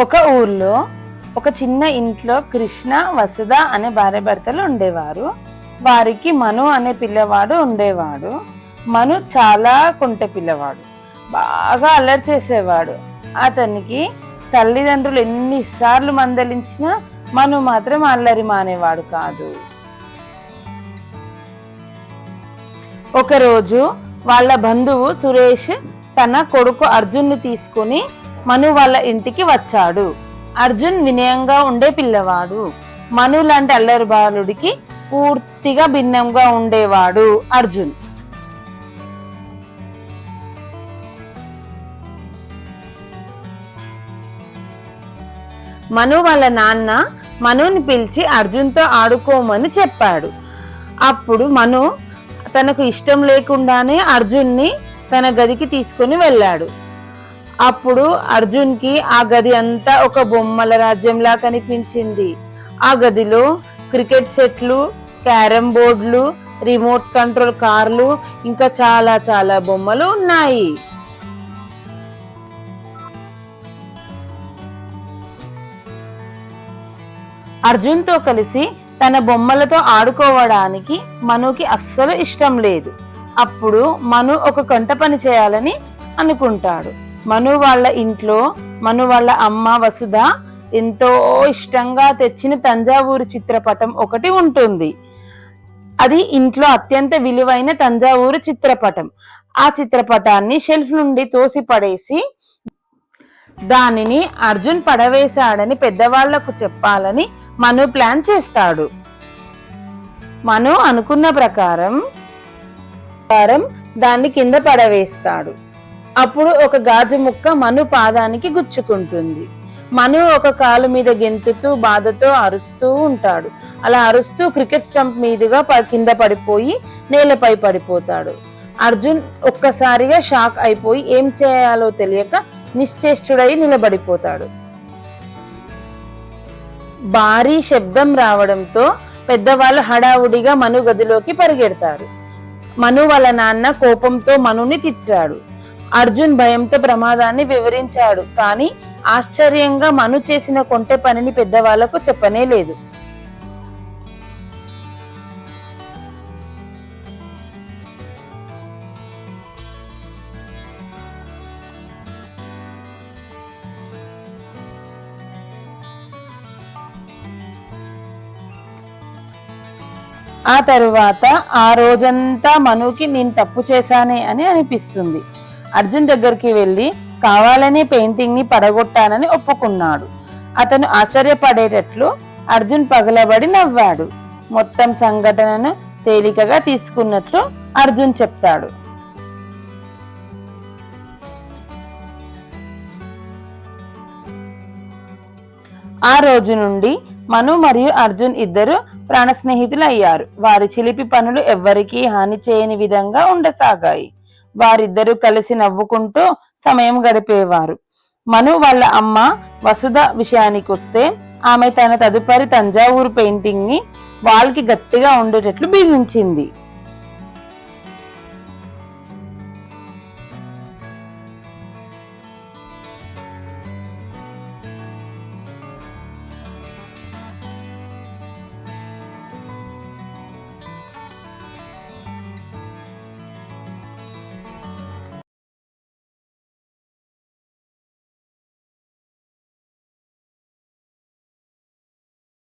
ఒక ఊర్లో ఒక చిన్న ఇంట్లో కృష్ణ వసుధ అనే భార్య భర్తలు ఉండేవారు. వారికి మను అనే పిల్లవాడు ఉండేవాడు. మను చాలా కుంట పిల్లవాడు. బాగా అల్లరి చేసేవాడు. అతనికి తల్లిదండ్రులు ఎన్నిసార్లు మందలించినా మను మాత్రం అల్లరి మానేవాడు కాదు. ఒకరోజు వాళ్ళ బంధువు సురేష్ తన కొడుకు అర్జున్ని తీసుకుని మను వాళ్ళ ఇంటికి వచ్చాడు. అర్జున్ వినయంగా ఉండే పిల్లవాడు. మను లాంటి అల్లరి బాలుడికి పూర్తిగా భిన్నంగా ఉండేవాడు అర్జున్. మను వాళ్ళ నాన్న మనుని పిలిచి అర్జున్తో ఆడుకోమని చెప్పాడు. అప్పుడు మను తనకు ఇష్టం లేకుండానే అర్జున్ని తన గదికి తీసుకుని వెళ్ళాడు. అప్పుడు అర్జున్కి ఆ గది అంతా ఒక బొమ్మల రాజ్యంలా కనిపించింది. ఆ గదిలో క్రికెట్ సెట్లు క్యారమ్ బోర్డులు రిమోట్ కంట్రోల్ కార్లు ఇంకా చాలా చాలా బొమ్మలు ఉన్నాయి. అర్జున్తో కలిసి తన బొమ్మలతో ఆడుకోవడానికి మనుకి అస్సలు ఇష్టం లేదు. అప్పుడు మను ఒక కంట పని చేయాలని అనుకుంటాడు. మను వాళ్ళ ఇంట్లో మను వాళ్ళ అమ్మ వసుధ ఎంతో ఇష్టంగా తెచ్చిన తంజావూరు చిత్రపటం ఒకటి ఉంటుంది. అది ఇంట్లో అత్యంత విలువైన తంజావూరు చిత్రపటం. ఆ చిత్రపటాన్ని షెల్ఫ్ నుండి తోసి పడేసి దానిని అర్జున్ పడవేశాడని పెద్దవాళ్ళకు చెప్పాలని మను ప్లాన్ చేస్తాడు. మను అనుకున్న ప్రకారం ప్రకారం దాన్ని కింద పడవేస్తాడు. అప్పుడు ఒక గాజు ముక్క మను పాదానికి గుచ్చుకుంటుంది. మను ఒక కాలు మీద గెంతుతూ బాధతో అరుస్తూ ఉంటాడు. అలా అరుస్తూ క్రికెట్ స్టంప్ మీదుగా ప- కింద పడిపోయి నేలపై పడిపోతాడు. అర్జున్ ఒక్కసారిగా షాక్ అయిపోయి ఏం చేయాలో తెలియక నిశ్చేష్టుడై నిలబడిపోతాడు. భారీ శబ్దం రావడంతో పెద్దవాళ్ళు హడావుడిగా మను గదిలోకి పరిగెడతారు. మను వాళ్ళ నాన్న కోపంతో మనుని తిట్టాడు. అర్జున్ భయంతో ప్రమాదాన్ని వివరించాడు. కానీ ఆశ్చర్యంగా మను చేసిన కొంటె పనిని పెద్దవాళ్ళకు చెప్పనే లేదు. ఆ తరువాత ఆ రోజంతా మనుకి నేను తప్పు చేశానే అని అనిపిస్తుంది. అర్జున్ దగ్గరికి వెళ్ళి కావాలనే పెయింటింగ్ని పడగొట్టానని ఒప్పుకున్నాడు. అతను ఆశ్చర్యపడేటట్లు అర్జున్ పగలబడి నవ్వాడు. మొత్తం సంఘటనను తేలికగా తీసుకున్నట్లు అర్జున్ చెప్తాడు. ఆ రోజు నుండి మను మరియు అర్జున్ ఇద్దరు ప్రాణ స్నేహితులు అయ్యారు వారి చిలిపి పనులు ఎవ్వరికీ హాని చేయని విధంగా ఉండసాగాయి. వారిద్దరూ కలిసి నవ్వుకుంటూ సమయం గడిపేవారు. మను వాళ్ళ అమ్మ వసుధ విషయానికి వస్తే ఆమె తన తదుపరి తంజావూరు పెయింటింగ్ని వాల్ గట్టిగా ఉండేటట్లు బిగించింది.